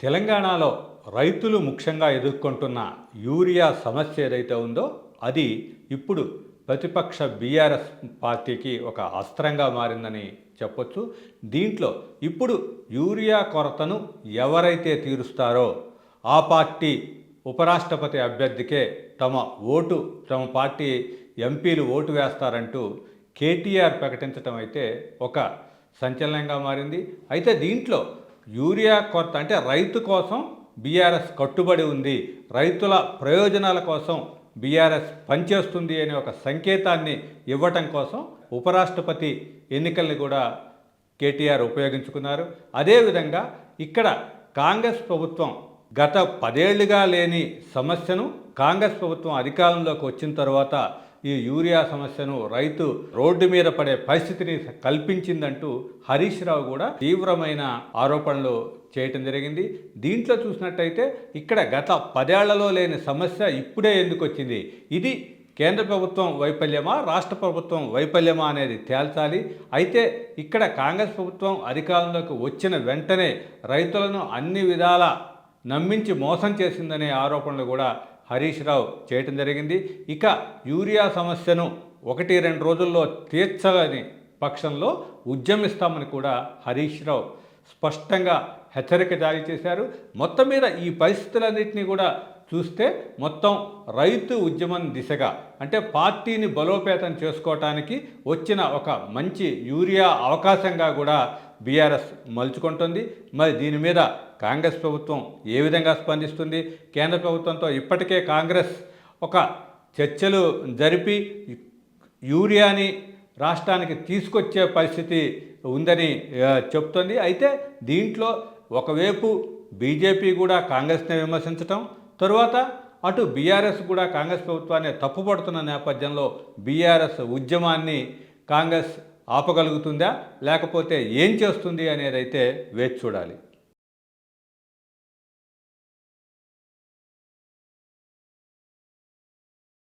తెలంగాణలో రైతులు ముఖ్యంగా ఎదుర్కొంటున్న యూరియా సమస్య ఏదైతే ఉందో అది ఇప్పుడు ప్రతిపక్ష బీఆర్ఎస్ పార్టీకి ఒక అస్త్రంగా మారిందని చెప్పొచ్చు. దీంట్లో ఇప్పుడు యూరియా కొరతను ఎవరైతే తీరుస్తారో ఆ పార్టీ ఉపరాష్ట్రపతి అభ్యర్థికే తమ ఓటు తమ పార్టీ ఎంపీలు ఓటు వేస్తారంటూ కేటీఆర్ ప్రకటించడం అయితే ఒక సంచలనంగా మారింది. అయితే దీంట్లో యూరియా కొరత అంటే రైతు కోసం బీఆర్ఎస్ కట్టుబడి ఉంది. రైతుల ప్రయోజనాల కోసం బీఆర్ఎస్ పనిచేస్తుంది అనే ఒక సంకేతాన్ని ఇవ్వటం కోసం ఉపరాష్ట్రపతి ఎన్నికల్ని కూడా కేటీఆర్ ఉపయోగించుకున్నారు. అదేవిధంగా ఇక్కడ కాంగ్రెస్ ప్రభుత్వం గత పదేళ్ళుగా లేని సమస్యను కాంగ్రెస్ ప్రభుత్వం అధికారంలోకి వచ్చిన తర్వాత ఈ యూరియా సమస్యను రైతు రోడ్డు మీద పడే పరిస్థితిని కల్పించిందంటూ హరీష్ రావు కూడా తీవ్రమైన ఆరోపణలు చేయటం జరిగింది. దీంట్లో చూసినట్టయితే ఇక్కడ గత పదేళ్ళలో లేని సమస్య ఇప్పుడే ఎందుకు వచ్చింది? ఇది కేంద్ర ప్రభుత్వం వైఫల్యమా? రాష్ట్ర ప్రభుత్వం వైఫల్యమా అనేది తేల్చాలి. అయితే ఇక్కడ కాంగ్రెస్ ప్రభుత్వం అధికారంలోకి వచ్చిన వెంటనే రైతులను అన్ని విధాల నమ్మించి మోసం చేసిందనే ఆరోపణలు కూడా హరీష్ రావు చేయటం జరిగింది. ఇక యూరియా సమస్యను ఒకటి రెండు రోజుల్లో తీర్చని పక్షంలో ఉద్యమిస్తామని కూడా హరీష్ రావు స్పష్టంగా హెచ్చరిక జారీ చేశారు. మొత్తం మీద ఈ పరిస్థితులన్నింటినీ కూడా చూస్తే మొత్తం రైతు ఉద్యమం దిశగా అంటే పార్టీని బలోపేతం చేసుకోవటానికి వచ్చిన ఒక మంచి యూరియా అవకాశంగా కూడా బీఆర్ఎస్ మలుచుకుంటుంది. మరి దీని మీద కాంగ్రెస్ ప్రభుత్వం ఏ విధంగా స్పందిస్తుంది? కేంద్ర ప్రభుత్వంతో ఇప్పటికే కాంగ్రెస్ ఒక చర్చలు జరిపి యూరియాని రాష్ట్రానికి తీసుకొచ్చే పరిస్థితి ఉందని చెప్తుంది చెప్తోంది. అయితే దీంట్లో ఒకవైపు బీజేపీ కూడా కాంగ్రెస్ని విమర్శించటం తరువాత అటు బీఆర్ఎస్ కూడా కాంగ్రెస్ ప్రభుత్వాన్ని తప్పుపడుతున్న నేపథ్యంలో బీఆర్ఎస్ ఉద్యమాన్ని కాంగ్రెస్ ఆపగలుగుతుందా? లేకపోతే ఏం చేస్తుంది అనేది అయితే వేచి చూడాలి.